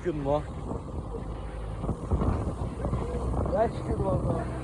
gün mü? Kaç gün oldu?